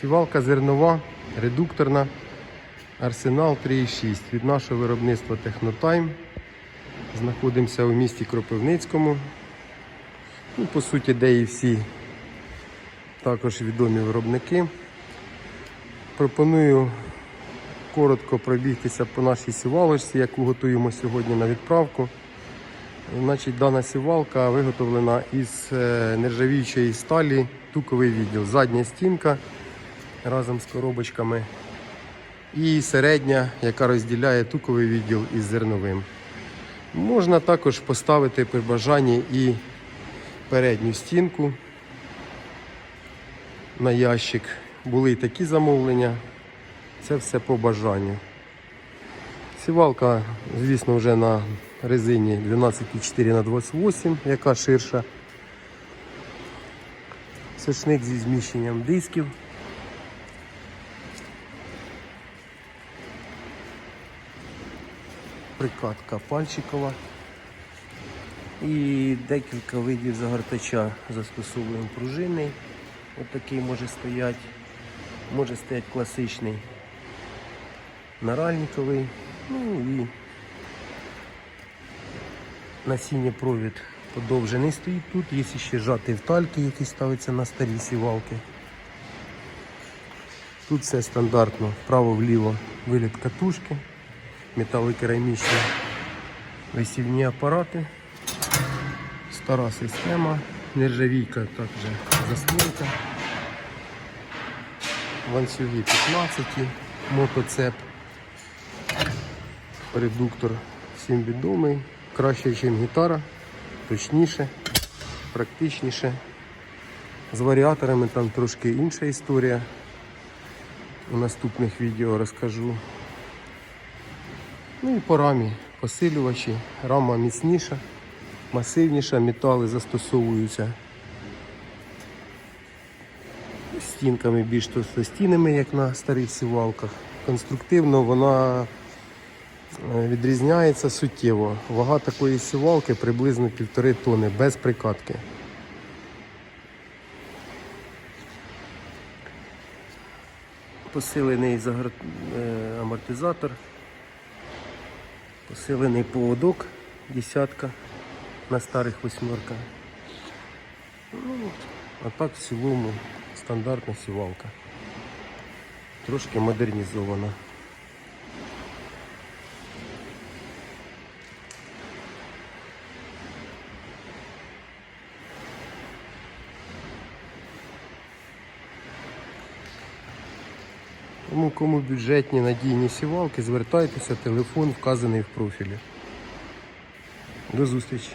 Сівалка зернова, редукторна, арсенал 3,6 від нашого виробництва Технотайм. Знаходимося у місті Кропивницькому. Ну, по суті, де і всі також відомі виробники. Пропоную коротко пробігтися по нашій сівалочці, яку готуємо сьогодні на відправку. Значить, дана сівалка виготовлена із е, нержавіючої сталі, туковий відділ. Задня стінка разом з коробочками. І середня, яка розділяє туковий відділ із зерновим. Можна також поставити при бажанні і передню стінку на ящик. Були і такі замовлення. Це все по бажанню. Сівалка, звісно, вже на резині 12,4 на 28, яка ширша. Сочник зі зміщенням дисків. Прикатка пальчикова. І декілька видів загортача застосовуємо пружинний. Отакий може стояти. Може стояти класичний наральниковий. Ну і насіння провід подовжений стоїть тут. Є ще жатий втальки, які ставляться на старі сівалки. Тут все стандартно, вправо-вліво виліт катушки, металокерамічні висівні апарати, стара система, нержавійка також заслонка, ланцюги 15, мотоцеп, редуктор всім відомий, краще, ніж гітара, точніше, практичніше. З варіаторами там трошки інша історія. У наступних відео розкажу. Ну і по рамі посилювачі, рама міцніша, масивніша, метали застосовуються стінками більш товстостінними, як на старих сівалках. Конструктивно вона е, відрізняється суттєво. Вага такої сівалки приблизно півтори тони без прикатки. Посилений е, амортизатор, посилений поводок, десятка на старих восьмерках. Ну, а так в цілому стандартна сівалка. Трошки модернізована. Тому кому бюджетні надійні сівалки, звертайтеся, телефон вказаний в профілі. До зустрічі!